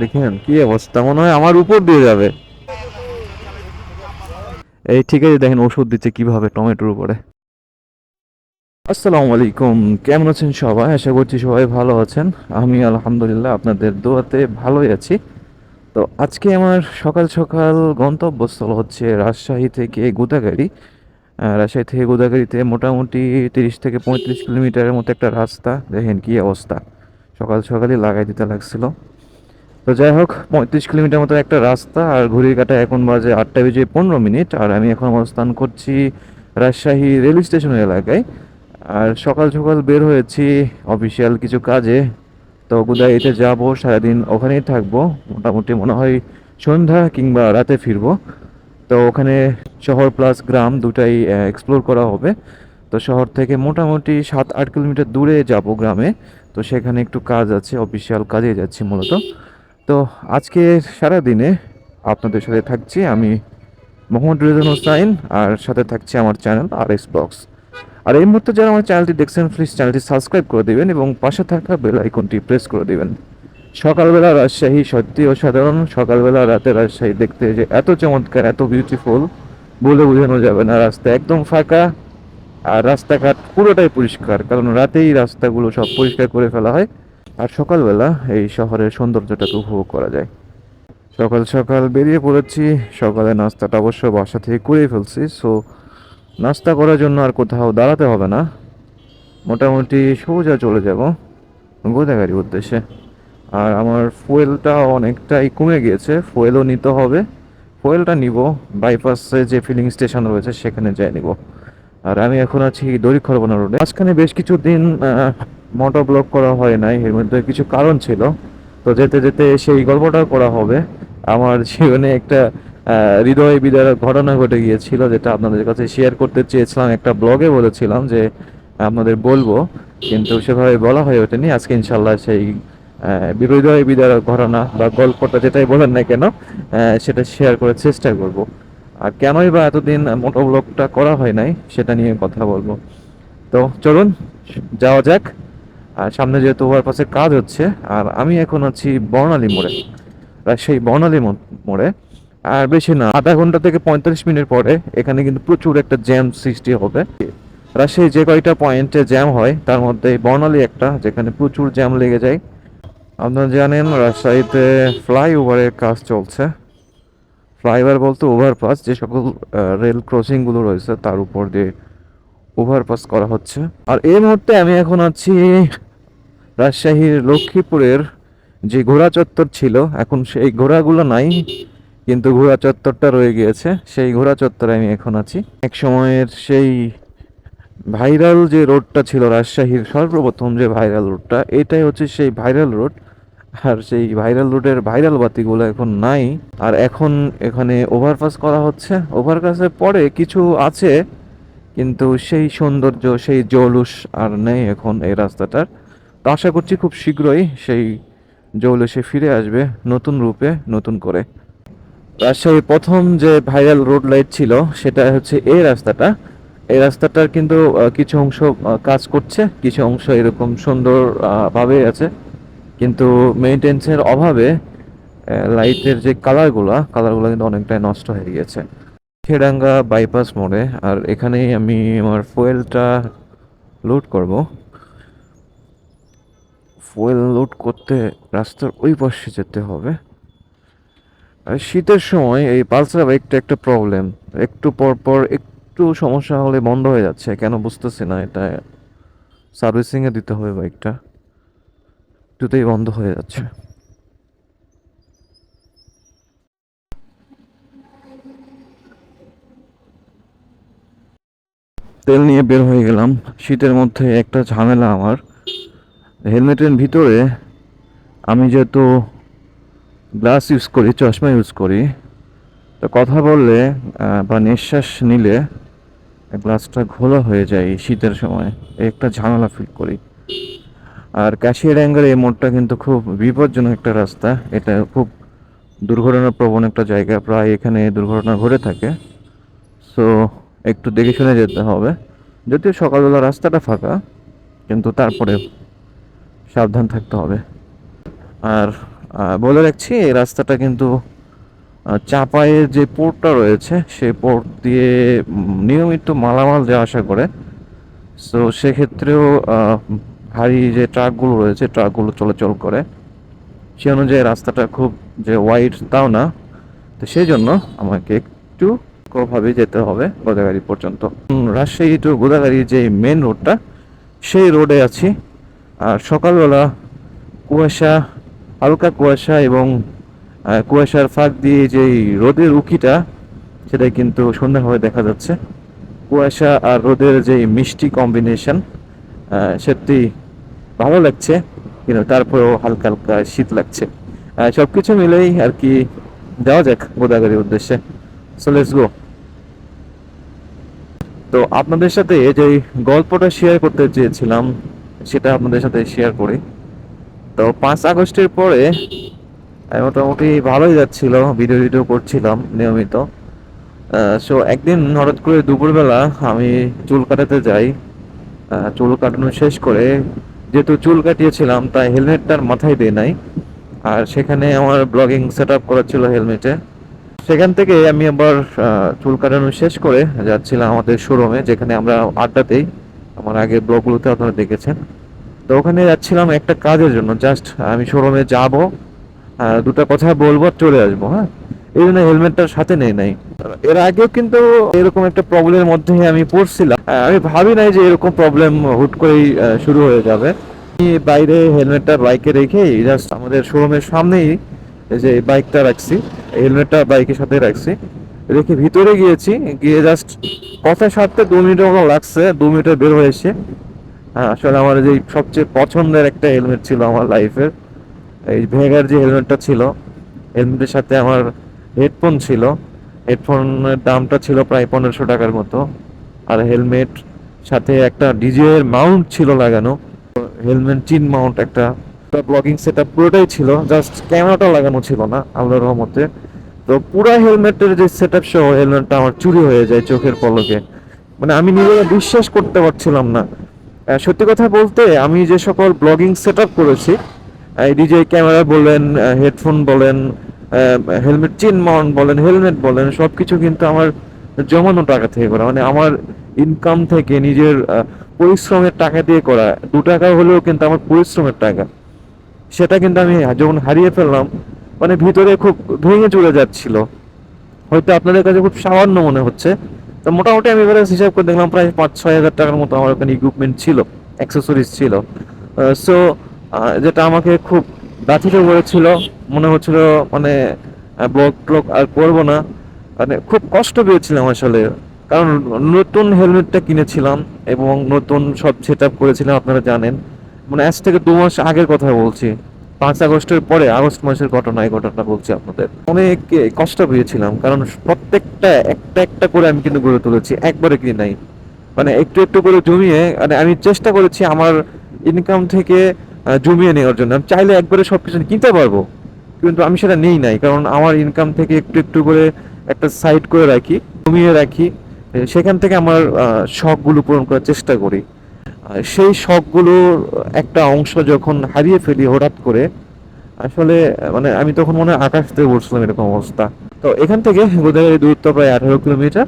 দেখেন কি অবস্থা? মনে হয় আমার উপর দিয়ে যাবে। এই ঠিক আছে, দেখেন ওষুধ দিচ্ছে কীভাবে টমেটোর উপরে। আসসালামু আলাইকুম, কেমন আছেন সবাই? আশা করছি সবাই ভালো আছেন। আমি আলহামদুলিল্লাহ আপনাদের দোয়াতে ভালোই আছি। তো আজকে আমার সকাল সকাল গন্তব্যস্থল হচ্ছে রাজশাহী থেকে গোদাগাড়ি রাজশাহী থেকে গোদাগাড়িতে মোটামুটি তিরিশ থেকে পঁয়ত্রিশ কিলোমিটারের মতো একটা রাস্তা। দেখেন কি অবস্থা। সকাল সকালই লাগাই দিতে লাগছিল। তো যাই হোক, পঁয়ত্রিশ কিলোমিটার মতো একটা রাস্তা আর ঘড়ির কাটা এখন বাজে আটটা বেজে পনেরো মিনিট আর আমি এখন অবস্থান করছি রাজশাহী রেল স্টেশন এলাকায়। আর সকাল সকাল বের হয়েছি অফিসিয়াল কিছু কাজে। তো গুদাইতে যাব, সারাদিন ওখানেই থাকব। মোটামুটি মনে হয় সন্ধ্যা কিংবা রাতে ফিরবো। তো ওখানে শহর প্লাস গ্রাম দুটাই এক্সপ্লোর করা হবে। তো শহর থেকে মোটামুটি সাত আট কিলোমিটার দূরে যাব গ্রামে। তো সেখানে একটু কাজ আছে, অফিসিয়াল কাজে যাচ্ছি মূলত। তো আজকে সারা দিনে আপনাদের সাথে থাকছি আমি মোহাম্মদ রেজান হোসাইন, আর সাথে থাকছে আমার চ্যানেল আর এস বক্স আর এই মুহূর্তে যারা আমার চ্যানেলটি দেখছেন প্লিজ চ্যানেলটি সাবস্ক্রাইব করে দেবেন এবং পাশে থাকা বেল আইকনটি প্রেস করে দেবেন। সকালবেলা রাজশাহী সত্যি অসাধারণ। সকালবেলা রাতে রাজশাহী দেখতে যে এত চমৎকার, এত বিউটিফুল বলে বোঝানো যাবে না। রাস্তা একদম ফাঁকা, আর রাস্তাঘাট পুরোটাই পরিষ্কার, কারণ রাতেই রাস্তাগুলো সব পরিষ্কার করে ফেলা হয়। আর সকালবেলা এই শহরের সৌন্দর্যটাকে উপভোগ করা যায়। সকাল সকাল বেরিয়ে পড়েছি, সকালে নাস্তাটা অবশ্য বাসা থেকে করেই ফেলছি সো নাস্তা করার জন্য আর কোথাও দাঁড়াতে হবে না। মোটামুটি সোজা চলে যাব গোদাগাড়ির উদ্দেশ্যে। আর আমার ফুয়েলটা অনেকটাই কমে গিয়েছে ফুয়েলও নিতে হবে। ফুয়েলটা নিব বাইপাসে যে ফিলিং স্টেশন রয়েছে সেখানে যাই নিব। আর আমি এখন আছি দড়িখরবনা রোডে মাঝখানে বেশ কিছুদিন মোটর ব্লক করা হয় নাই, এর মধ্যে কিছু কারণ ছিল। তো যেতে যেতে সেই গল্পটা করা হবে। আমার জীবনে একটা হৃদয় বিদারক ঘটনা ঘটে গিয়েছিল, যেটা আপনাদের কাছে শেয়ার করতে চেয়েছিলাম, একটা ব্লগে বলেছিলাম যে আপনাদের বলব, কিন্তু সেভাবে বলা হয়ে ওঠেনি। আজকে ইনশাল্লাহ সেই হৃদয় বিদারক ঘটনা বা গল্পটা যেটাই বলেন না কেন সেটা শেয়ার করার চেষ্টা করব। আর কেনই বা এতদিন মোটো ব্লগটা করা হয় নাই, সেটা নিয়ে কথা বলব। তো চলুন, যাওয়া যাক। আর সামনে যেহেতু ওভারপাসের কাজ হচ্ছে, আর আমি এখন আছি বর্ণালী মোড়ে। রাজশাহী বর্ণালী মোড়ে। আর বেশি না, আধা ঘণ্টা থেকে পঁয়তাল্লিশ মিনিট পরে এখানে কিন্তু প্রচুর একটা জ্যাম সৃষ্টি হবে। রাজশাহী যে কয়টা পয়েন্টে জ্যাম হয়, তার মধ্যে বর্ণালী একটা, যেখানে প্রচুর জ্যাম লেগে যায়। আপনারা জানেন, রাজশাহীতে ফ্লাইওভারের কাজ চলছে। ফ্লাইওভার বলতে ওভারপাস যে সকল রেল ক্রসিংগুলো রয়েছে, তার উপর দিয়ে ওভারপাস করা হচ্ছে। আর এই মুহূর্তে আমি এখন আছি রাজশাহীর লক্ষ্মীপুরের যে ঘোড়া চত্বর ছিল, এখন সেই ঘোড়াগুলো নাই, কিন্তু ঘোড়া চত্বরটা রয়ে গিয়েছে। সেই ঘোড়া চত্বরে আমি এখন আছি। এক সময়ের সেই ভাইরাল যে রোডটা ছিল রাজশাহীর সর্বপ্রথম যে ভাইরাল রোডটা, এটাই হচ্ছে সেই ভাইরাল রোড। আর সেই ভাইরাল রোডের ভাইরাল বাতিগুলো এখন নাই। আর এখন এখানে ওভারপাস করা হচ্ছে। ওভারপাসের পরে কিছু আছে কিন্তু সেই সৌন্দর্য সেই জৌলুস আর নেই এখন এই রাস্তাটার। তো আশা করছি খুব শীঘ্রই সেই জৌলুসে ফিরে আসবে নতুন রূপে নতুন করে। রাজশাহীর প্রথম যে ভাইরাল রোড লাইট ছিল সেটা হচ্ছে এই রাস্তাটা। এই রাস্তাটার কিন্তু কিছু অংশ কাজ করছে কিছু অংশ এরকম সুন্দর আহ, ভাবে আছে। কিন্তু মেনটেন্সের অভাবে লাইটের যে কালারগুলো কালারগুলো কিন্তু অনেকটাই নষ্ট হয়ে গিয়েছে। খেডাঙ্গা বাইপাস মোড়ে, আর এখানেই আমি আমার ফুয়েলটা লোড করব। ফুয়েল লোড করতে রাস্তার ওই পাশে যেতে হবে। আর শীতের সময় এই পালসার বাইকটা একটা প্রবলেম একটু পর পর একটু সমস্যা হলে বন্ধ হয়ে যাচ্ছে, কেন বুঝতেছি না, এটা সার্ভিসিংয়ে দিতে হবে বাইকটা। একটুতেই বন্ধ হয়ে যাচ্ছে। তেল নিয়ে বের হয়ে গেলাম। শীতের মধ্যে একটা ঝামেলা আমার। হেলমেটের ভিতরে আমি যেহেতু গ্লাস ইউজ করি, চশমা ইউজ করি, তো কথা বললে বা নিঃশ্বাস নিলে গ্লাসটা ঘোলা হয়ে যায় শীতের সময়। একটা ঝামেলা ফিল করি। আর ক্যাশিয়ার অ্যাঙ্গেল এই মোড়টা কিন্তু খুব বিপজ্জনক একটা রাস্তা। এটা খুব দুর্ঘটনা প্রবণ একটা জায়গা। প্রায় এখানে দুর্ঘটনা ঘটে থাকে। সো একটু দেখে শুনে যেতে হবে। যদিও সকালবেলা রাস্তাটা ফাঁকা, কিন্তু তারপরে সাবধান থাকতে হবে। আর বলে রাখছি, এই রাস্তাটা কিন্তু চাপায়ের যে পোর্টটা রয়েছে, সেই পোর্ট দিয়ে নিয়মিত মালামাল যাওয়া আসা করে। সো সেক্ষেত্রেও ভারী যে ট্রাকগুলো রয়েছে, ট্রাকগুলো চলাচল করে। সে অনুযায়ী রাস্তাটা খুব যে ওয়াইড তাও না। তো সেই জন্য আমাকে একটু ভাবে যেতে হবে গোদাগাড়ি পর্যন্ত। রাজশাহী টু গোদাগাড়ি যে মেন রোডটা সেই রোডে আছি। আর সকালবেলা কুয়াশা, হালকা কুয়াশা এবং কুয়াশার ফাঁক দিয়ে যেই রোদের উকিটা সেটা কিন্তু সুন্দরভাবে দেখা যাচ্ছে। কুয়াশা আর রোদের যে মিষ্টি কম্বিনেশন সত্যি ভালো লাগছে, কিন্তু তারপরেও হালকা হালকা শীত লাগছে। সব কিছু মিলেই আর কি যাওয়া যাক গোদাগাড়ির উদ্দেশ্যে। সো লেটস গো তো আপনাদের সাথে যে গল্পটা শেয়ার করতে চেয়েছিলাম, সেটা আপনাদের সাথে শেয়ার করি। তো পাঁচ আগস্টের পরে মোটামুটি ভালোই যাচ্ছিল ভিডিও ভিডিও করছিলাম নিয়মিত। সো একদিন হঠাৎ করে দুপুরবেলা আমি চুল কাটাতে যাই। চুল কাটানো শেষ করে যেহেতু চুল কাটিয়েছিলাম, তাই হেলমেটটার মাথায় দিয়ে নাই। আর সেখানে আমার ব্লগিং সেট আপ করা ছিল হেলমেটে সেখান থেকে আমি আবার চুল কাটানো শেষ করে যাচ্ছিলাম আমাদের শোরুমে যেখানে আমরা আড্ডাতেই, আমার আগে ব্লগগুলোতে আপনারা দেখেছেন। তো ওখানে যাচ্ছিলাম একটা কাজের জন্য জাস্ট আমি শোরুমে যাব দুটো কথা বলব, চলে আসব হ্যাঁ? এই জন্য হেলমেটটার সাথে নেই নাই। এর আগেও কিন্তু এরকম একটা প্রবলেমের মধ্যে আমি পড়ছিলাম। আমি ভাবি নাই যে এরকম প্রবলেম হুট করেই শুরু হয়ে যাবে। বাইরে হেলমেটটা বাইকে রেখেই জাস্ট আমাদের শোরুমের সামনেই এই যে বাইকটা রাখছি হেলমেটটা বাইকের সাথে রাখছি। রেখে ভিতরে গিয়েছি, গিয়ে জাস্ট কথা সারতে দু মিনিটের মতো লাগছে, দু মিনিটে বের হয়ে এসে হ্যাঁ আসলে আমার যে সবচেয়ে পছন্দের একটা হেলমেট ছিল আমার লাইফের এই ভেগার যে হেলমেটটা ছিল, হেলমেটের সাথে আমার হেডফোন ছিল। হেডফোনের দামটা ছিল প্রায় পনেরোশো টাকার মতো। আর হেলমেট সাথে একটা ডিজে মাউন্ট ছিল লাগানো। হেলমেট চিন মাউন্ট একটা। ব্লগিং সেট আপ পুরোটাই ছিল জাস্ট ক্যামেরাটা লাগানো ছিল না, আল্লাহর রহমতে। তো পুরো হেলমেটের যে সেট আপ সহ হেলমেটটা আমার চুরি হয়ে যায় চোখের পলকে। মানে আমি নিজেকে বিশ্বাস করতে পারছিলাম না। সত্যি কথা বলতে, আমি যে সকল ব্লগিং সেট আপ করেছি ডিজে ক্যামেরা বলেন হেডফোন বলেন হেলমেট চিন মাউন্ট বলেন হেলমেট বলেন, সবকিছু কিন্তু আমার জমানো টাকা থেকে করা। মানে আমার ইনকাম থেকে নিজের পরিশ্রমের টাকা দিয়ে করা। দু টাকা হলেও কিন্তু আমার পরিশ্রমের টাকা। সেটা কিন্তু আমি যখন হারিয়ে ফেললাম মানে ভিতরে খুব ভেঙে চলে যাচ্ছিল। হয়তো আপনাদের কাছে খুব সামান্য মনে হচ্ছে। তো মোটামুটি আমি এবারে হিসাব করে দেখলাম, প্রায় পাঁচ ছয় হাজার টাকার মতো আমার ওখানে ইকুইপমেন্ট ছিল অ্যাক্সেসরিজ ছিল। সো যেটা আমাকে খুব ব্যথিত করেছিল, মনে হচ্ছিল মানে ব্লগ ট্লগ আর করব না। মানে খুব কষ্ট পেয়েছিলাম আসলে। কারণ নতুন হেলমেটটা কিনেছিলাম এবং নতুন সব সেট আপ করেছিলাম, আপনারা জানেন। মানে আজ থেকে দু মাস আগের কথা বলছি। পাঁচ আগস্টের পরে আগস্ট মাসের ঘটনা, এই ঘটনাটা বলছি আপনাদের। অনেক কষ্ট পেয়েছিলাম, কারণ প্রত্যেকটা একটা একটা করে আমি কিন্তু গড়ে তুলেছি, একবারে কি নাই। মানে একটু একটু করে জমিয়ে মানে আমি চেষ্টা করেছি আমার ইনকাম থেকে জমিয়ে নেওয়ার জন্য। আমি চাইলে একবারে সবকিছু কিনতে পারব, কিন্তু আমি সেটা নেই নাই, কারণ আমার ইনকাম থেকে একটু একটু করে একটা সাইড করে রাখি, জমিয়ে রাখি। সেখান থেকে আমার শখগুলো পূরণ করার চেষ্টা করি। সেই শখগুলোর একটা অংশ যখন হারিয়ে ফেলি হঠাৎ করে, আসলে মানে আমি তখন মনে হয় আকাশ থেকে উঠছিলাম এরকম অবস্থা। তো এখান থেকে গোদাগাড়ি দূরত্ব প্রায় আঠারো কিলোমিটার।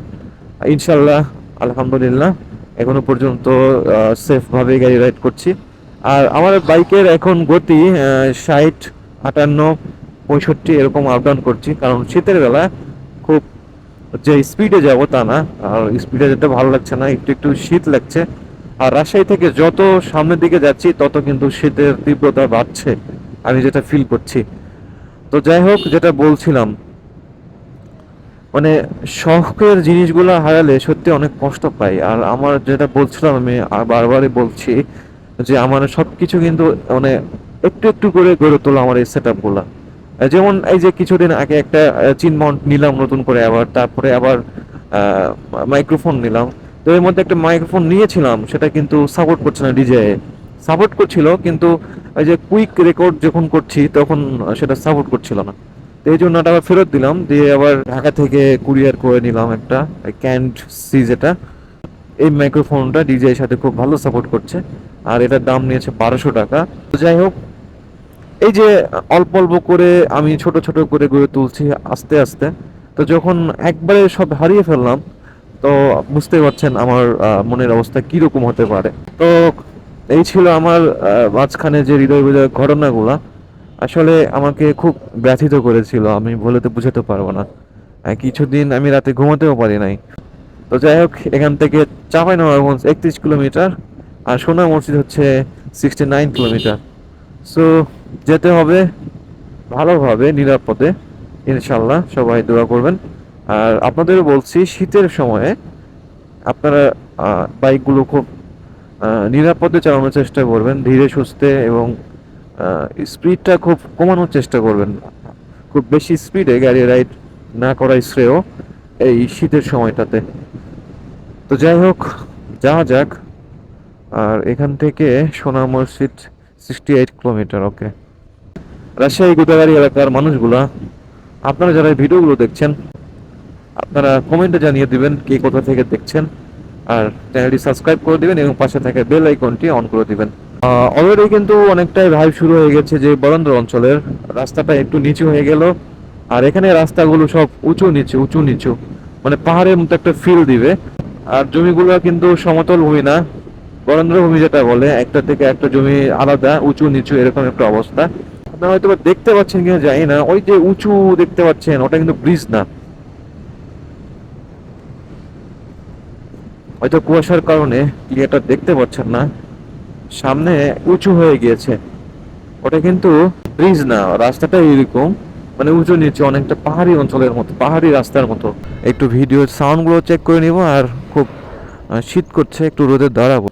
ইনশাল্লাহ আলহামদুলিল্লাহ, এখনও পর্যন্ত সেফ ভাবে গাড়ি রাইড করছি। আর আমার বাইকের এখন গতি ষাট, আটান্ন, পঁয়ষট্টি এরকম আপ ডাউন করছি। কারণ শীতের বেলা খুব যে স্পিডে যাব তা না। আর স্পিডে যেতে ভালো লাগছে না, একটু একটু শীত লাগছে। আর রাজশাহী থেকে যত সামনের দিকে যাচ্ছি, তত কিন্তু শীতের তীব্রতা বাড়ছে। আমি যেটা ফিল করছি। তো যাই হোক, যেটা বলছিলাম মানে শখের জিনিসগুলো হারালে সত্যি অনেক কষ্ট পাই। আর আমার যেটা বলছিলাম, আমি বারবারই বলছি যে আমার সবকিছু কিন্তু মানে একটু একটু করে গড়ে তোলা আমার এই সেট আপগুলা যেমন এই যে কিছুদিন আগে একটা চিন মাউন্ট নিলাম, নতুন করে আবার, তারপরে আবার মাইক্রোফোন নিলাম। তো এর মধ্যে একটা মাইক্রোফোন নিয়েছিলাম, সেটা কিন্তু সাপোর্ট করছে না ডিজে সাপোর্ট করছিল, কিন্তু ওই যে কুইক রেকর্ড যখন করছি, তখন সেটা সাপোর্ট করছিল না। তো এই জন্য আবার ফেরত দিলাম, দিয়ে আবার ঢাকা থেকে কুরিয়ার করে নিলাম একটা ক্যান্ড সি যেটা। এই মাইক্রোফোনটা ডিজে সাথে খুব ভালো সাপোর্ট করছে, আর এটার দাম নিয়েছে বারোশো টাকা। তো যাই হোক, এই যে অল্প অল্প করে আমি ছোট ছোট করে গড়ে তুলছি আস্তে আস্তে, তো যখন একবারে সব হারিয়ে ফেললাম তো বুঝতে পারছেন আমার মনের অবস্থা কীরকম হতে পারে। তো এই ছিল আমার মাঝখানে যে হৃদয় বিজয় ঘটনাগুলা। আসলে আমাকে খুব ব্যথিত করেছিল, আমি বলে তো বুঝাতে পারব না। কিছুদিন আমি রাতে ঘুমাতেও পারি নাই। তো যাই হোক, এখান থেকে চাপাই নবাবগঞ্জ একত্রিশ কিলোমিটার আর সোনা মসজিদ হচ্ছে সিক্সটি নাইন কিলোমিটার। সো যেতে হবে ভালোভাবে, নিরাপদে ইনশাল্লাহ সবাই দোয়া করবেন। আর আপনাদের বলছি, শীতের সময়ে আপনারা বাইকগুলো খুব নিরাপদে চালানোর চেষ্টা করবেন, ধীরে সুস্থে এবং স্পিডটা খুব কমানোর চেষ্টা করবেন। খুব বেশি স্পিডে গাড়ি রাইড না করাই শ্রেয় এই শীতের সময়টাতে। তো যাই হোক, যাওয়া যাক। আর এখান থেকে Sona Masjid sixty eight kilometre okay Rajshahi, Godagari এলাকার মানুষগুলা, আপনারা যারা ভিডিওগুলো দেখছেন আপনারা কমেন্টে জানিয়ে দিবেন কে কোথা থেকে দেখছেন। আর চ্যানেলটি সাবস্ক্রাইব করে দিবেন এবং পাশে থাকা বেল আইকনটি অন করে দিবেন। অলরেডি কিন্তু অনেকটাই ভাইব শুরু হয়ে গেছে যে বরেন্দ্র অঞ্চলের। রাস্তাটা একটু নিচু হয়ে গেল। আর এখানে রাস্তাগুলো সব উঁচু নিচু উঁচু নিচু। মানে পাহাড়ের মতো একটা ফিল দিবে। আর জমিগুলো কিন্তু সমতল ভূমি না। বরেন্দ্র ভূমি যেটা বলে, একটা থেকে একটা জমি আলাদা, উঁচু নিচু এরকম একটা অবস্থা। আপনারা হয়তো দেখতে পাচ্ছেন কিনা জানি না। ওই যে উঁচু দেখতে পাচ্ছেন, ওটা কিন্তু ব্রিজ না। হয়তো কুয়াশার কারণে ক্লিয়ারটা দেখতে পাচ্ছেন না। সামনে উঁচু হয়ে গিয়েছে। ওটা কিন্তু ব্রিজ না রাস্তাটা এরকম। মানে উঁচু নিচু, অনেকটা পাহাড়ি অঞ্চলের মতো, পাহাড়ি রাস্তার মতো। একটু ভিডিওর সাউন্ডগুলো চেক করে নিব আর খুব শীত করছে, একটু রোদে দাঁড়াবো।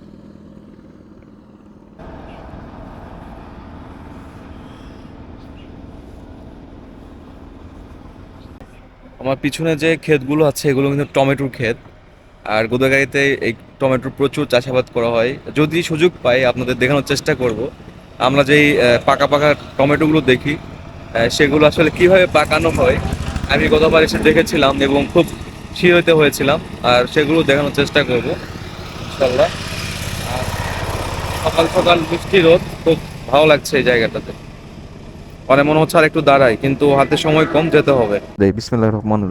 আমার পিছনে যে ক্ষেতগুলো আছে, এগুলো কিন্তু টমেটোর ক্ষেত। আর গোদাগাড়িতে এই টমেটোর প্রচুর চাষাবাদ করা হয়। যদি সুযোগ পাই, আপনাদের দেখানোর চেষ্টা করব। আমরা যেই পাকা পাকা টমেটোগুলো দেখি সেগুলো আসলে কীভাবে পাকানো হয়, আমি গতবার এসে দেখেছিলাম এবং খুব শিহরিত হয়েছিলাম, আর সেগুলো দেখানোর চেষ্টা করব ইনশাল্লাহ সকাল সকাল মিষ্টি রোদ, খুব ভালো লাগছে এই জায়গাটাতে। মানে মনে হচ্ছে আর একটু দাঁড়াই, কিন্তু হাতে সময় কম যেতে হবে।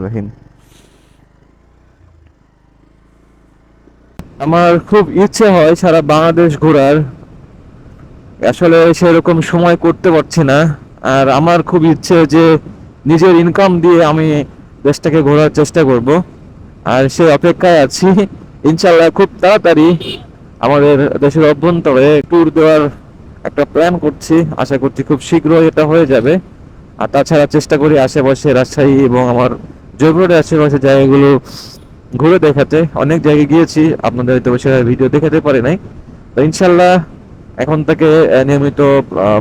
রহিম। আমার খুব ইচ্ছে হয় সারা বাংলাদেশ ঘোরার। আসলে সেরকম সময় করতে পারছি না। আর আমার খুব ইচ্ছে যে নিজের ইনকাম দিয়ে আমি দেশটাকে ঘোরার চেষ্টা করব। আর সেই অপেক্ষায় আছি। ইনশাল্লাহ খুব তাড়াতাড়ি আমাদের দেশের অভ্যন্তরে ট্যুর দেওয়ার একটা প্ল্যান করছি। আশা করছি খুব শীঘ্রই এটা হয়ে যাবে। আর তাছাড়া চেষ্টা করি আশেপাশে রাজশাহী এবং আমার জয়পুরের আশেপাশে জায়গাগুলো ঘুরে দেখাতে। অনেক জায়গায় গিয়েছি, আপনাদের হয়তো সেভাবে ভিডিও দেখাতে পারি নাই। তো ইনশাল্লাহ এখন থেকে নিয়মিত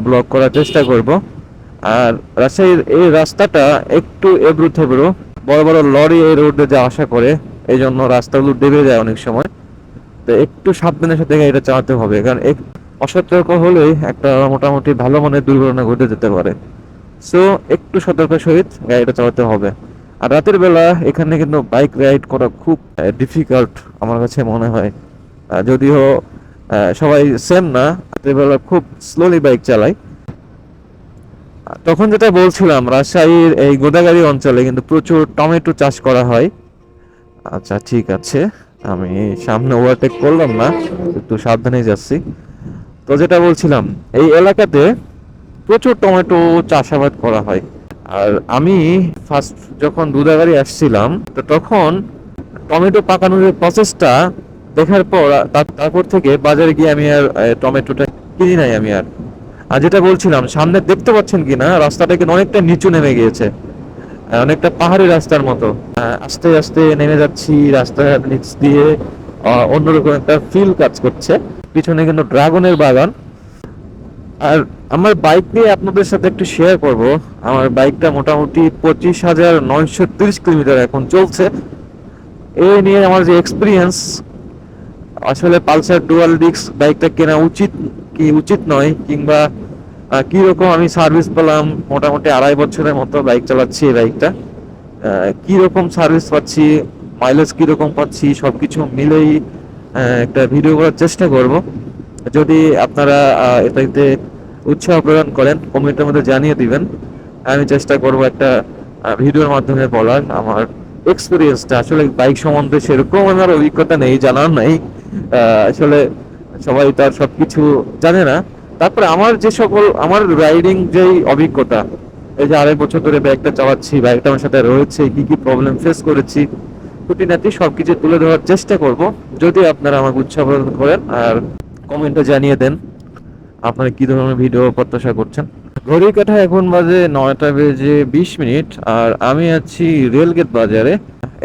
ব্লগ করার চেষ্টা করব। আর রাজশাহীর এই রাস্তাটা একটু এবড়ো থেবড়ো, বড় বড় লরি এই রোডে যা আশা করে, এই জন্য রাস্তাগুলো ডেবে যায় অনেক সময়। তো একটু সাবধানের সাথে গাড়িটা চালাতে হবে, কারণ এক অসতর্ক হলেই একটা মোটামুটি ভালো মানের দুর্ঘটনা ঘটে যেতে পারে। সো একটু সতর্ক সহিত গাড়িটা চালাতে হবে। আর রাতের বেলা এখানে কিন্তু বাইক রাইড করা খুব ডিফিকাল্ট আমার কাছে মনে হয়। যদিও সবাই সেম না, রাতের বেলা খুব স্লোলি বাইক চালায় তখন যেটা বলছিলাম, রাজশাহীর এই গোদাগাড়ি অঞ্চলে কিন্তু প্রচুর টমেটো চাষ করা হয়। আচ্ছা ঠিক আছে। আমি সামনে ওভারটেক করলাম না, একটু সাবধানে যাচ্ছি। তো যেটা বলছিলাম, এই এলাকাতে প্রচুর টমেটো চাষাবাদ করা হয়। আর আমি ফার্স্ট যখন দুধাগাড়ি আসছিলাম, তো তখন টমেটো পাকানোর প্রসেসটা দেখার পর, তার- তারপর থেকে বাজারে গিয়ে আমি আর টমেটোটা কিনি নাই আমি আর। আর যেটা বলছিলাম, সামনে দেখতে পাচ্ছেন কি না রাস্তাটা কিন্তু অনেকটা নিচু নেমে গিয়েছে। অনেকটা পাহাড়ি রাস্তার মতো। আস্তে আস্তে নেমে যাচ্ছি, রাস্তার নিচ দিয়ে অন্যরকম একটা ফিল কাজ করছে। পিছনে কিন্তু ড্রাগনের বাগান। আর আমার বাইক নিয়ে আপনাদের সাথে একটু শেয়ার করব। আমার বাইকটা মোটামুটি পঁচিশ হাজার নয়শো তিরিশ কিলোমিটার এখন চলছে। এই নিয়ে আমার যে এক্সপিরিয়েন্স আসলে পালসার ডুয়াল ডিস্ক বাইকটা কেনা উচিত কি উচিত নয় কিংবা আহ, কি রকম আমি সার্ভিস পেলাম মোটামুটি আড়াই বছরের মতো বাইক চালাচ্ছি এই বাইকটা কি রকম সার্ভিস পাচ্ছি মাইলেজ কি রকম পাচ্ছি সবকিছু মিলেই একটা ভিডিও করার চেষ্টা করব। যদি আপনারা এটাতে উৎসাহ প্রদান করেন, কমেন্টের মধ্যে জানিয়ে দিবেন। আমি চেষ্টা করব একটা ভিডিওর মাধ্যমে বলার। আমার এক্সপিরিয়েন্সটা আসলে বাইক সম্বন্ধে সেরকম আমার অভিজ্ঞতা নেই, জানার নাই। আসলে সবাই তার সবকিছু জানে না। তারপরে আমার যে সকল, আমার রাইডিং যেই অভিজ্ঞতা, এই যে আড়াই বছর ধরে বাইকটা চালাচ্ছি বাইকটা আমার সাথে রয়েছে, কি কি প্রবলেম ফেস করেছি, খুঁটিনাটি সবকিছু তুলে ধরার চেষ্টা করব। যদি আপনারা আমাকে উৎসাহ করেন আর কমেন্টে জানিয়ে দেন আপনারা কি ধরনের ভিডিও প্রত্যাশা করছেন? ঘড়ির কাঠা এখন বাজে নয়টা বেজে বিশ মিনিট, আর আমি আছি রেলগেট বাজারে।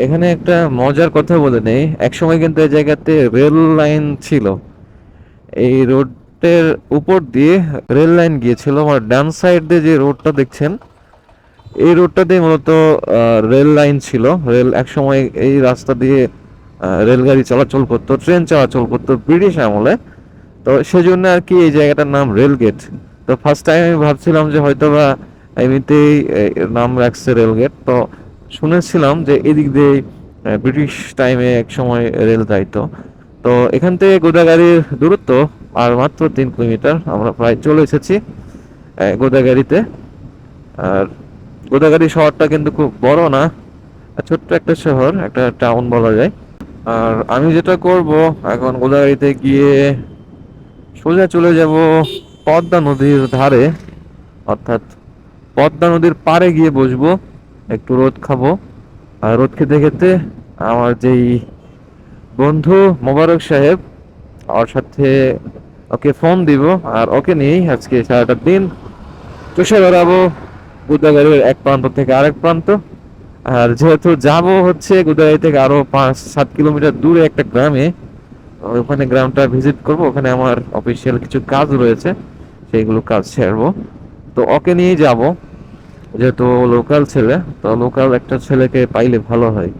এখানে একটা মজার কথা বলে নেই, একসময় কিন্তু এই জায়গাতে রেল লাইন ছিল। এই রোডের উপর দিয়ে রেল লাইন গিয়েছিল, আমার ডান সাইড দিয়ে যে রোডটা দেখছেন, এই রোডটা দিয়ে মূলত রেল লাইন ছিল। রেল একসময় এই রাস্তা দিয়ে রেলগাড়ি চলাচল করতো, ট্রেন চলাচল করতো ব্রিটিশ আমলে। তো সেজন্য আর কি এই জায়গাটার নাম রেলগেট। তো ফার্স্ট টাইম আমি ভাবছিলাম যে হয়তো বা এমনিতেই নাম রাখছে রেলগেট। তো শুনেছিলাম যে এদিক দিয়ে ব্রিটিশ টাইমে এক সময় রেল যাইতো তো। এখান থেকে গোদাগাড়ির দূরত্ব আর মাত্র তিন কিলোমিটার। আমরা প্রায় চলে এসেছি গোদাগাড়িতে। আর গোদাগাড়ি শহরটা কিন্তু খুব বড় না ছোট্ট একটা শহর, একটা টাউন বলা যায়। আর আমি যেটা করব, এখন গোদাগাড়িতে গিয়ে সোজা চলে যাব পদ্মা নদীর ধারে। অর্থাৎ পদ্মা নদীর পাড়ে গিয়ে বসবো, একটু রোদ খাব। আর রোদ খেতে খেতে আমার যেই বন্ধু মোবারক সাহেব, ওর সাথে ওকে ফোন দিব। আর ওকে নিয়েই আজকে সারাটা দিন চষে বেড়াবো গুদাগাড়ির এক প্রান্ত থেকে আরেক প্রান্ত। আর যেহেতু যাব হচ্ছে গুদাগাড়ি থেকে আরও পাঁচ সাত কিলোমিটার দূরে একটা গ্রামে ওখানে গ্রামটা ভিজিট করব, ওখানে আমার অফিসিয়াল কিছু কাজ রয়েছে, সেইগুলো কাজ সেরবো তো ওকে নিয়েই যাব, যেহেতু লোকাল ছেলে, তো লোকাল একটা ছেলেকে পাইলে ভালো হয়।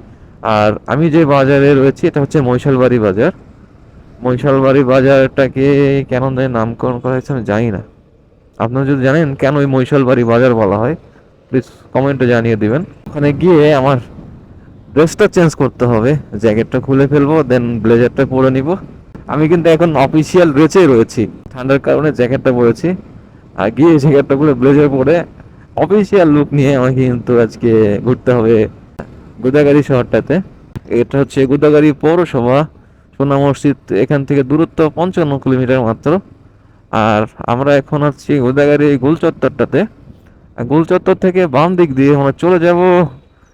আর আমি যে বাজারে রয়েছি, এটা হচ্ছে মৈশালবাড়ি বাজার। মৈশালবাড়ি বাজারটাকে কেন নামকরণ করা হয়েছে আমি জানি না। আপনারা যদি জানেন কেন ওই মৈশালবাড়ি বাজার বলা হয় প্লিজ কমেন্টে জানিয়ে দিবেন। ওখানে গিয়ে আমার ড্রেসটা চেঞ্জ করতে হবে। জ্যাকেটটা খুলে ফেলব দেন ব্লেজারটা পরে নিব। আমি কিন্তু এখন অফিসিয়াল ড্রেসেই রয়েছি। ঠান্ডার কারণে জ্যাকেটটা পরেছি। আর গিয়ে জ্যাকেটটা পরে ব্লেজার পরে অফিসিয়াল লুক নিয়ে আমাকে কিন্তু আজকে ঘুরতে হবে গোদাগাড়ি শহরটাতে। এটা হচ্ছে গোদাগাড়ি পৌরসভা, সোনা মসজিদ। এখান থেকে দূরত্ব পঞ্চান্ন কিলোমিটার মাত্র। আর আমরা এখন আছি গোদাগাড়ি গোল চত্বরটাতে থেকে বাম দিক দিয়ে আমরা চলে যাব।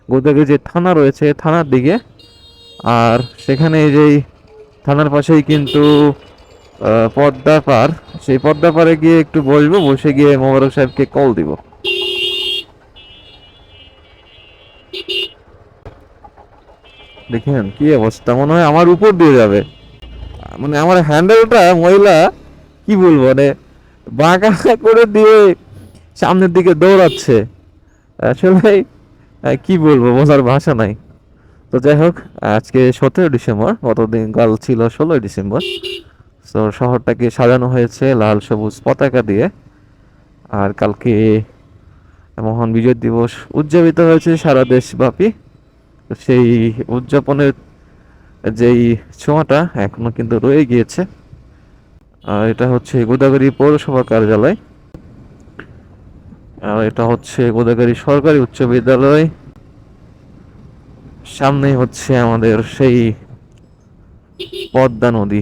গোদাগাড়ি যে থানা রয়েছে, থানার দিকে। আর সেখানে যেই থানার পাশেই কিন্তু পদ্মা পার। সেই পদ্মা পারে গিয়ে একটু বসবো, বসে গিয়ে মোবারক সাহেবকে কল দিব। দেখেন কি অবস্থা, মনে হয় আমার উপর দিয়ে যাবে। মানে আমার হ্যান্ডেলটা মহিলা, কি বলব মানে বাঁকা করে দিয়ে সামনের দিকে দৌড়াচ্ছে। আসলে কি বলব বোঝার ভাষা নাই। তো যাই হোক, আজকে সতেরো ডিসেম্বর গতদিন কাল ছিল ষোলোই ডিসেম্বর। তো শহরটাকে সাজানো হয়েছে লাল সবুজ পতাকা দিয়ে। আর কালকে মহান বিজয় দিবস উদযাপিত হয়েছে সারা দেশব্যাপী। তো সেই উদযাপনের যেই ছোঁয়াটা এখনও কিন্তু রয়ে গিয়েছে। আর এটা হচ্ছে গোদাগাড়ি পৌরসভা কার্যালয়। আর এটা হচ্ছে গোদাগাড়ি সরকারি উচ্চ বিদ্যালয়। সামনেই হচ্ছে আমাদের সেই পদ্মা নদী।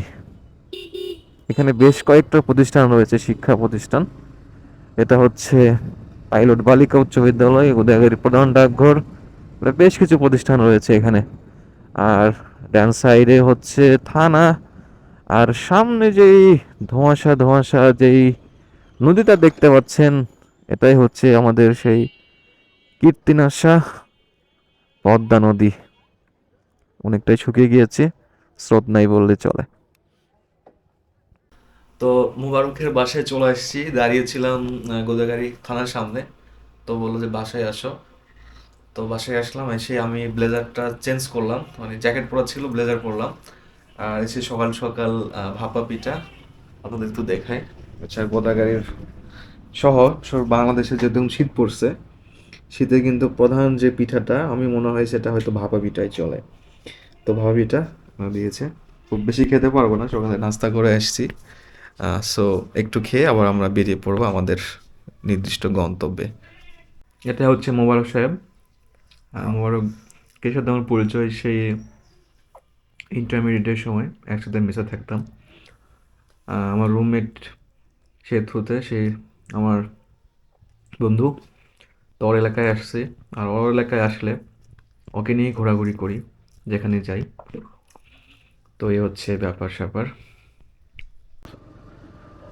এখানে বেশ কয়েকটা প্রতিষ্ঠান রয়েছে, শিক্ষা প্রতিষ্ঠান। এটা হচ্ছে পাইলট বালিকা উচ্চ বিদ্যালয় উদয়গিরি প্রধান ডাকঘর বেশ কিছু প্রতিষ্ঠান রয়েছে এখানে। আর ডান সাইডে হচ্ছে থানা, আর সামনে যেই ধোঁয়াশা ধোঁয়াশা যেই নদীটা দেখতে পাচ্ছেন এটাই হচ্ছে আমাদের সেই কীর্তিনাশা পদ্মা নদী। অনেকটাই শুকিয়ে গিয়েছে স্রোত নাই বললে চলে। তো মুবারকের বাসায় চলে আসছি দাঁড়িয়েছিলাম গোদাগাড়ি থানার সামনে। তো বলল যে বাসায় আসো। তো বাসায় আসলাম এসে আমি ব্লেজারটা চেঞ্জ করলাম মানে জ্যাকেট পরা ছিল ব্লেজার পরলাম। আর এসে সকাল সকাল আহ, ভাপা পিঠা আপনাদের একটু দেখাই। আচ্ছা গোদাগাড়ির সহ বাংলাদেশে যেহেতু শীত পড়ছে, শীতে কিন্তু প্রধান যে পিঠাটা, আমি মনে হয় সেটা হয়তো ভাপা পিঠাই চলে। তো ভাপা পিঠা দিয়েছে। খুব বেশি খেতে পারব না, সকালে নাস্তা করে আসছি। সো একটু খেয়ে আবার আমরা বেরিয়ে পড়ব আমাদের নির্দিষ্ট গন্তব্যে। এটা হচ্ছে মোবারক সাহেব। মোবারকের সাথে আমার পরিচয়? সেই ইন্টারমিডিয়েটের সময় একসাথে মেশা থাকতাম। আমার রুমমেট সে থ্রুতে, সে আমার বন্ধু তো ওর এলাকায় আসছে আর ওর এলাকায় আসলে ওকে নিয়েই ঘোরাঘুরি করি যেখানে যাই। তো এই হচ্ছে ব্যাপার স্যাপার।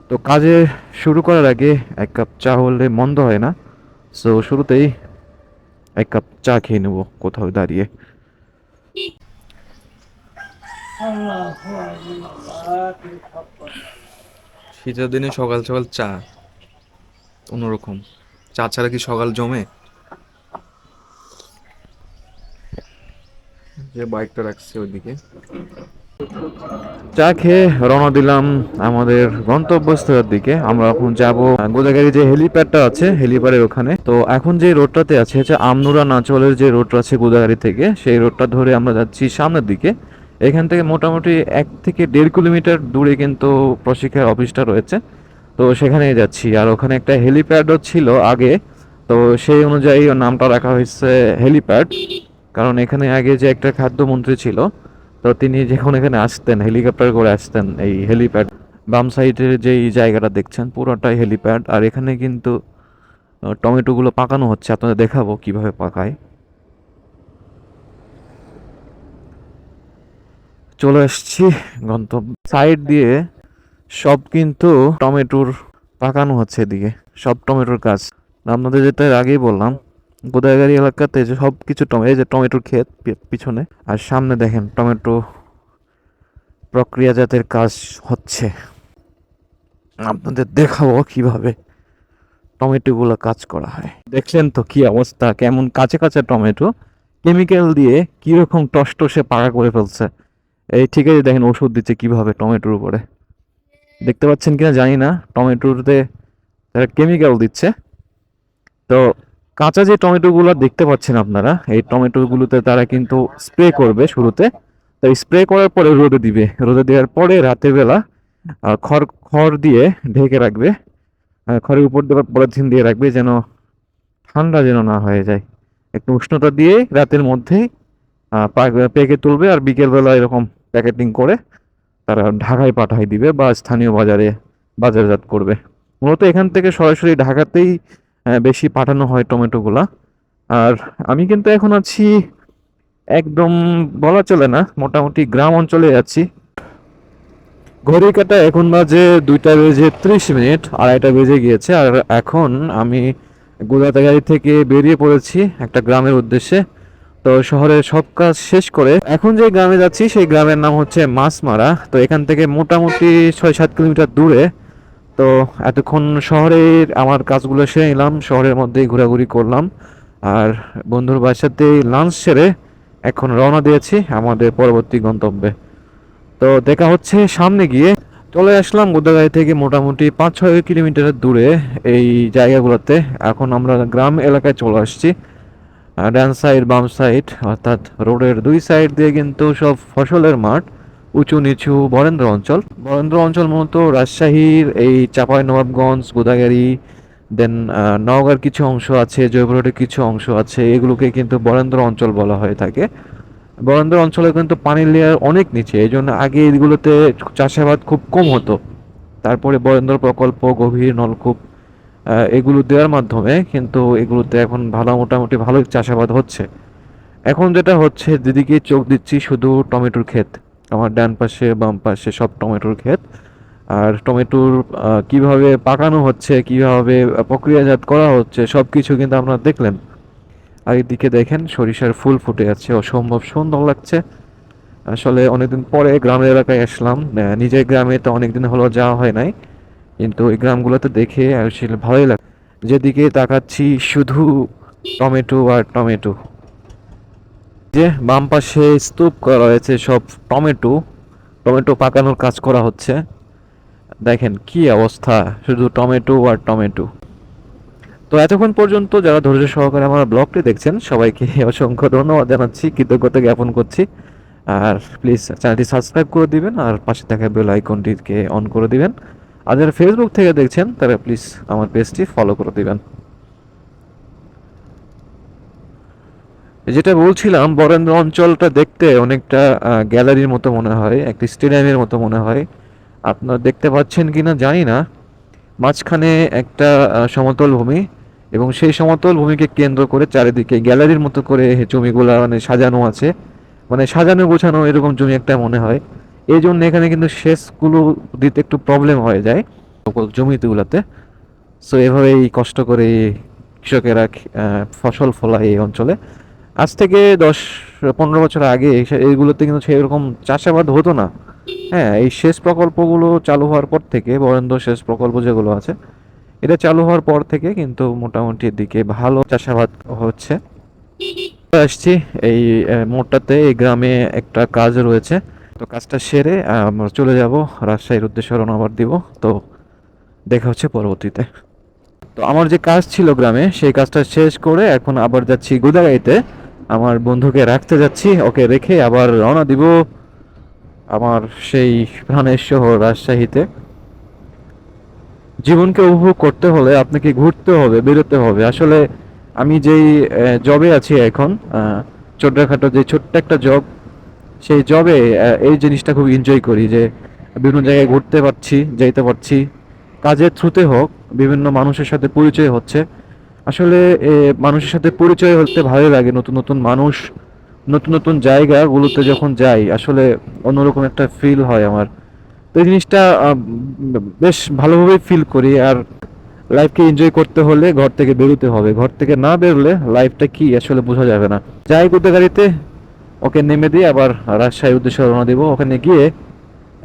তো কাজে শুরু করার আগে এক কাপ চা হলে মন্দ হয় না। সো শুরুতেই এক কাপ চা খেয়ে নেব কোথাও দাঁড়িয়ে। শীতের দিনে সকাল সকাল চা। অন্যরকম। চা ছাড়া কি সকাল জমে? যে বাইকটা রাখছে ওইদিকে। চা খেয়ে রওনা দিলাম আমাদের গন্তব্যস্থলের দিকে। আমরা এখন যাব গোদাগাড়ি যে হেলিপ্যাডটা আছে, হেলিপ্যাডের ওখানে। তো এখন যে রোডটাতে আছে, হচ্ছে আমনুরা নাচলের যে রোডটা আছে গোদাগাড়ি থেকে, সেই রোডটা ধরে আমরা যাচ্ছি সামনের দিকে। এখান থেকে মোটামুটি এক থেকে দেড় কিলোমিটার দূরে কিন্তু প্রশিক্ষার অফিসটা রয়েছে। তো সেখানেই যাচ্ছি। আর ওখানে একটা হেলিপ্যাডও ছিল আগে। তো সেই অনুযায়ী ওর নামটা রাখা হয়েছে হেলিপ্যাড কারণ এখানে আগে যে একটা খাদ্যমন্ত্রী ছিল, তো তিনি যখন এখানে আসতেন হেলিকপ্টার করে আসতেন এই হেলিপ্যাড বাম সাইডের যেই জায়গাটা দেখছেন, পুরোটাই হেলিপ্যাড আর এখানে কিন্তু টমেটোগুলো পাকানো হচ্ছে। আপনাদের দেখাবো কীভাবে পাকায়। চলে আসছি গন্তব্য সাইড দিয়ে সব কিন্তু টমেটোর পাকানো হচ্ছে এদিকে। সব টমেটোর কাজ আপনাদের যেটা আগেই বললাম, গোদাগাড়ি এলাকাতে যে সব কিছু এই যে টমেটোর ক্ষেত পিছনে। আর সামনে দেখেন, টমেটো প্রক্রিয়াজাতের কাজ হচ্ছে। আপনাদের দেখাবো কীভাবে টমেটোগুলো কাজ করা হয়। দেখলেন তো কি অবস্থা, কেমন কাঁচা কাঁচা টমেটো। কেমিক্যাল দিয়ে কীরকম টসটসে পাকা করে ফেলছে। এই ঠিক আছে দেখেন ওষুধ দিচ্ছে কীভাবে টমেটোর উপরে। দেখতে পাচ্ছেন কিনা জানি না। টমেটোতে তারা কেমিক্যাল দিচ্ছে। তো কাঁচা যে টমেটোগুলো দেখতে পাচ্ছেন আপনারা, এই টমেটোগুলোতে তারা কিন্তু স্প্রে করবে শুরুতে। তো স্প্রে করার পরে রোদে দিবে। রোদে দেওয়ার পরে রাতের বেলা খড় খড় দিয়ে ঢেকে রাখবে। খড়ের উপর দিয়ে পলিথিন দিয়ে রাখবে যেন ঠান্ডা যেন না হয়ে যায়। একটু উষ্ণতা দিয়ে রাতের মধ্যেই পেকে তুলবে আর বিকেলবেলা এরকম প্যাকেটিং করে তারা ঢাকায় পাঠাই দিবে বা স্থানীয় বাজারে বাজারজাত করবে। মূলত এখান থেকে সরাসরি ঢাকাতেই বেশি পাঠানো হয় টমেটোগুলা। আর আমি কিন্তু এখন আছি একদম বলা চলে না, মোটামুটি গ্রাম অঞ্চলে আছি। ঘড়ি কাটা এখন বাজে দুইটা বেজে ত্রিশ মিনিট, আড়াইটা বেজে গিয়েছে। আর এখন আমি গোদাতাগাড়ি থেকে বেরিয়ে পড়েছি একটা গ্রামের উদ্দেশ্যে। তো শহরের সব কাজ শেষ করে এখন যে গ্রামে যাচ্ছি, সেই গ্রামের নাম হচ্ছে মাছমারা। তো এখান থেকে মোটামুটি ছয় সাত কিলোমিটার দূরে। তো এতক্ষণ শহরের আমার কাজগুলো সেরে নিলাম, শহরের মধ্যেই ঘোরাঘুরি করলাম। আর বন্ধুর বাসাতেই লাঞ্চ সেরে এখন রওনা দিয়েছি আমাদের পরবর্তী গন্তব্যে। তো দেখা হচ্ছে সামনে গিয়ে। চলে আসলাম গোদাগাড়ি থেকে মোটামুটি পাঁচ ছয় কিলোমিটার দূরে এই জায়গাগুলোতে। এখন আমরা গ্রাম এলাকায় চলে আসছি। ডান সাইড বাম সাইড অর্থাৎ রোডের দুই সাইড দিয়ে কিন্তু সব ফসলের মাঠ উঁচু নিচু বরেন্দ্র অঞ্চল। বরেন্দ্র অঞ্চল মূলত রাজশাহীর এই চাঁপাই নবাবগঞ্জ গোদাগাড়ি দেন নওগাঁর কিছু অংশ আছে, জয়পুরহাটের কিছু অংশ আছে, এগুলোকে কিন্তু বরেন্দ্র অঞ্চল বলা হয়ে থাকে। বরেন্দ্র অঞ্চলে কিন্তু পানির লেয়ার অনেক নিচে, এই জন্য আগে এগুলোতে চাষাবাদ খুব কম হতো। তারপরে বরেন্দ্র প্রকল্প, গভীর নলকূপ এগুলো দেওয়ার মাধ্যমে কিন্তু এগুলোতে এখন ভালো, মোটামুটি ভালোই চাষাবাদ হচ্ছে। এখন যেটা হচ্ছে যেদিকে চোখ দিচ্ছি শুধু টমেটোর ক্ষেত। আমার ডান পাশে, বাম পাশে সব টমেটোর ক্ষেত। আর টমেটোর কীভাবে পাকানো হচ্ছে, কীভাবে প্রক্রিয়াজাত করা হচ্ছে সব কিছু কিন্তু আপনারা দেখলেন। আর এদিকে দেখেন, সরিষার ফুল ফুটে আছে, অসম্ভব সুন্দর লাগছে। আসলে অনেকদিন পরে গ্রামের এলাকায় আসলাম। নিজের গ্রামে তো অনেকদিন হলো যাওয়া হয় নাই। কিন্তু এই গ্রামগুলোতে দেখে আসলে ভালোই লাগে। যেদিকে তাকাচ্ছি শুধু টমেটো আর টমেটো। যে বাম পাশে স্তূপ করা রয়েছে সব টমেটো টমেটো পাকানোর কাজ করা হচ্ছে। দেখেন কি অবস্থা, শুধু টমেটো আর টমেটো। তো এতক্ষণ পর্যন্ত যারা ধৈর্য সহকারে আমার ব্লগটি দেখছেন, সবাইকে অসংখ্য ধন্যবাদ জানাচ্ছি, কৃতজ্ঞতা জ্ঞাপন করছি। আর প্লিজ চ্যানেলটি সাবস্ক্রাইব করে দিবেন, আর পাশে থাকা বেল আইকনটিকে অন করে দিবেন। আর যারা ফেসবুক থেকে দেখছেন, তারা প্লিজ আমার পেজটি ফলো করে দিবেন। যেটা বলছিলাম, বরেন্দ্র অঞ্চলটা দেখতে অনেকটা গ্যালারির মতো মনে হয়, একটি স্টেডিয়ামের মতো মনে হয়। আপনারা দেখতে পাচ্ছেন কিনা জানি না। মাঝখানে একটা সমতল ভূমি এবং সেই সমতল ভূমিকে কেন্দ্র করে চারিদিকে গ্যালারির মতো করে জমিগুলো মানে সাজানো আছে। মানে সাজানো, গোছানো এরকম জমি একটা মনে হয়। এই জন্য এখানে কিন্তু সেচগুলো দিতে একটু প্রবলেম হয়ে যায় সকল জমিগুলোতে। সো এভাবেই কষ্ট করে কৃষকেরা ফসল ফলায় এই অঞ্চলে। আজ থেকে দশ পনেরো বছর আগে এইগুলোতে কিন্তু সেরকম চাষাবাদ হতো না। হ্যাঁ এই সেচ প্রকল্পগুলো চালু হওয়ার পর থেকে বরেন্দ্র সেচ প্রকল্প যেগুলো আছে এটা চালু হওয়ার পর থেকে কিন্তু মোটামুটি দিকে ভালো চাষাবাদ হচ্ছে। আসছি এই আহ, মোড়টাতে এই গ্রামে একটা কাজ রয়েছে। তো কাজটা সেরে আমরা চলে যাব। রাজশাহীর উদ্দেশ্যে রওনা আবার দিব। তো দেখা হচ্ছে পরবর্তীতে। তো আমার যে কাজ ছিল গ্রামে, সেই কাজটা শেষ করে এখন আবার যাচ্ছি গুদাগাইতে আমার বন্ধুকে রাখতে যাচ্ছি, ওকে রেখে আবার রওনা দিব আমার সেই প্রাণের শহর রাজশাহীতে। জীবনকে উপভোগ করতে হলে আপনাকে ঘুরতে হবে, বেরোতে হবে। আসলে আমি যেই জবে আছি এখন ছোটখাটো যে ছোট্ট একটা জব সেই জবে এই জিনিসটা খুব এনজয় করি যে বিভিন্ন জায়গায় ঘুরতে পারছি, যাইতে পারছি। কাজের থ্রুতে হোক, বিভিন্ন মানুষের সাথে পরিচয় হচ্ছে। আসলে মানুষের সাথে পরিচয় হতে ভালো লাগে। নতুন নতুন মানুষ, নতুন নতুন জায়গাগুলোতে যখন যাই, আসলে অন্যরকম একটা ফিল হয় আমার। তো এই জিনিসটা বেশ ভালোভাবে ফিল করি। আর লাইফকে এনজয় করতে হলে ঘর থেকে বেরোতে হবে। ঘর থেকে না বেরোলে লাইফটা কি আসলে বোঝা যাবে না। যাই করতে গাড়িতে ওকে নেমে দিয়ে আবার রাজশাহীর উদ্দেশ্যে রওনা দেবো। ওখানে গিয়ে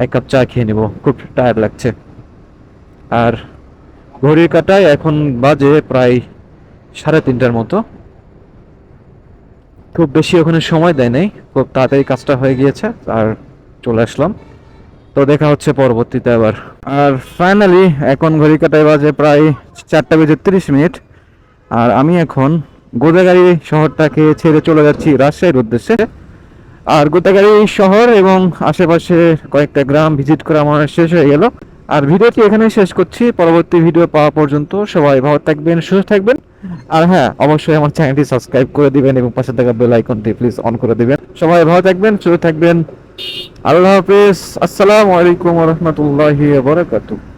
এক কাপ চা খেয়ে নেব। খুব টায়ার লাগছে। আর ঘড়ির কাটায় এখন বাজে প্রায় সাড়ে তিনটার মতো। খুব বেশি ওখানে সময় দেয় নাই। খুব তাড়াতাড়ি কাজটা হয়ে গিয়েছে আর চলে আসলাম। তো দেখা হচ্ছে পরবর্তীতে আবার। আর ফাইনালি এখন ঘড়ি কাটায় বাজে প্রায় চারটা বেজে তিরিশ মিনিট। আর আমি এখন গোদাগাড়ি শহরটাকে ছেড়ে চলে যাচ্ছি রাজশাহীর উদ্দেশ্যে। আর গোদাগাড়ি শহর এবং আশেপাশে কয়েকটা গ্রাম ভিজিট করা আমার শেষ হয়ে গেল। আর ভিডিওটি এখানে শেষ করছি। পরবর্তী ভিডিও পাওয়া পর্যন্ত সবাই ভালো থাকবেন, সুস্থ থাকবেন। আর হ্যাঁ অবশ্যই আমার চ্যানেলটি সাবস্ক্রাইব করে দিবেন এবং পাশে থাকা বেল আইকনটি প্লিজ অন করে দিবেন। সবাই ভালো থাকবেন, সুস্থ থাকবেন। আল্লাহ হাফেজ। আসসালামু আলাইকুম রহমতুল্লাহি বারাকাতুহু।